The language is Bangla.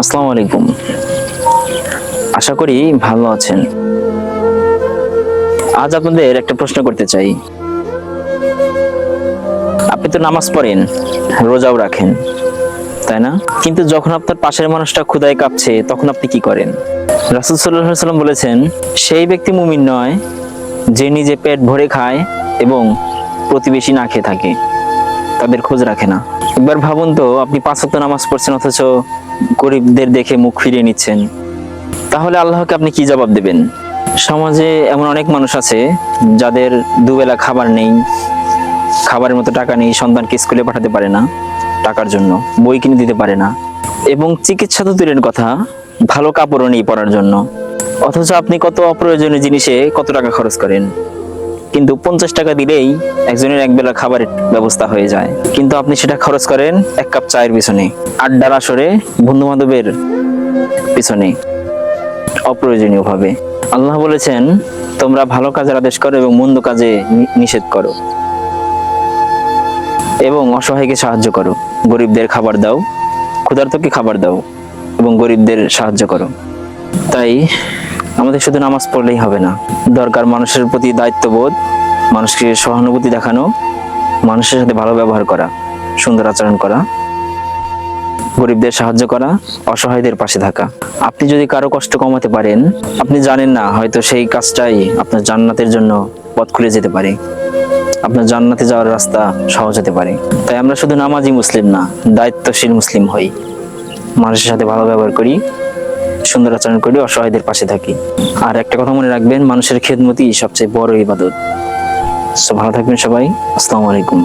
আসসালামু আলাইকুম। আশা করি ভালো আছেন। আজ আপনাদের একটা প্রশ্ন করতে চাই। আপনি তো নামাজ পড়েন, রোজাও রাখেন, তাই না? কিন্তু যখন আপনার পাশের মানুষটা ক্ষুদায় কাঁপছে, তখন আপনি কি করেন? রাসুল সাল্লাহ সাল্লাম বলেছেন, সেই ব্যক্তি মুমিন নয় যে নিজে পেট ভরে খায় এবং প্রতিবেশী না খেয়ে থাকে। তাদের খোঁজ রাখে না। একবার ভাবুন তো, আপনি পাঁচ নামাজ পড়ছেন, অথচ গরিবদের দেখে মুখ ফিরিয়ে নিচ্ছেন। তাহলে আল্লাহকে আপনি কি জবাব দেবেন? সমাজে এমন অনেক মানুষ আছে যাদের দুবেলা খাবার নেই, খাবারের মতো টাকা নেই, সন্তানকে স্কুলে পাঠাতে পারে না টাকার জন্য, বই কিনে দিতে পারে না। এবং চিকিৎসা তো দূরের কথা, ভালো কাপড়ও নেই পরার জন্য। অথচ আপনি কত অপ্রয়োজনীয় জিনিসে কত টাকা খরচ করেন? কিন্তু পঞ্চাশ টাকা দিলেই একজনের একবেলা খাবারের ব্যবস্থা হয়ে যায়। কিন্তু আপনি সেটা খরচ করেন এক কাপ চায়ের পিছনে, আড্ডার আসরে বন্ধু বান্ধবের পিছনে অপ্রয়োজনীয় ভাবে আল্লাহ বলেছেন, তোমরা ভালো কাজের আদেশ করো এবং মন্দ কাজে নিষেধ করো এবং অসহায়কে সাহায্য করো। গরিবদের খাবার দাও, ক্ষুধার্তকে খাবার দাও এবং গরিবদের সাহায্য করো। তাই আমাদের শুধু নামাজ পড়লেই হবে না। দরকার মানুষের প্রতি দায়িত্ববোধ, মানুষকে সহানুভূতি দেখানো, মানুষের সাথে ভালো ব্যবহার করা, সুন্দর আচরণ করা, গরিবদের সাহায্য করা, অসহায়দের পাশে থাকা। আপনি যদি কারও কষ্ট কমাতে পারেন, আপনি জানেন না, হয়তো সেই কাজটাই আপনার জান্নাতের জন্য পথ খুলে যেতে পারে। আপনার জান্নাতে যাওয়ার রাস্তা সহজ হতে পারে। তাই আমরা শুধু নামাজি মুসলিম না, দায়িত্বশীল মুসলিম হই। মানুষের সাথে ভালো ব্যবহার করি সুন্দর আচরণ করি, অসহায়দের পাশে থাকি। আর একটা কথা মনে রাখবেন, মানুষের খেদমতি সবচেয়ে বড় ইবাদত। সো ভালো থাকবেন সবাই, আসসালামু আলাইকুম।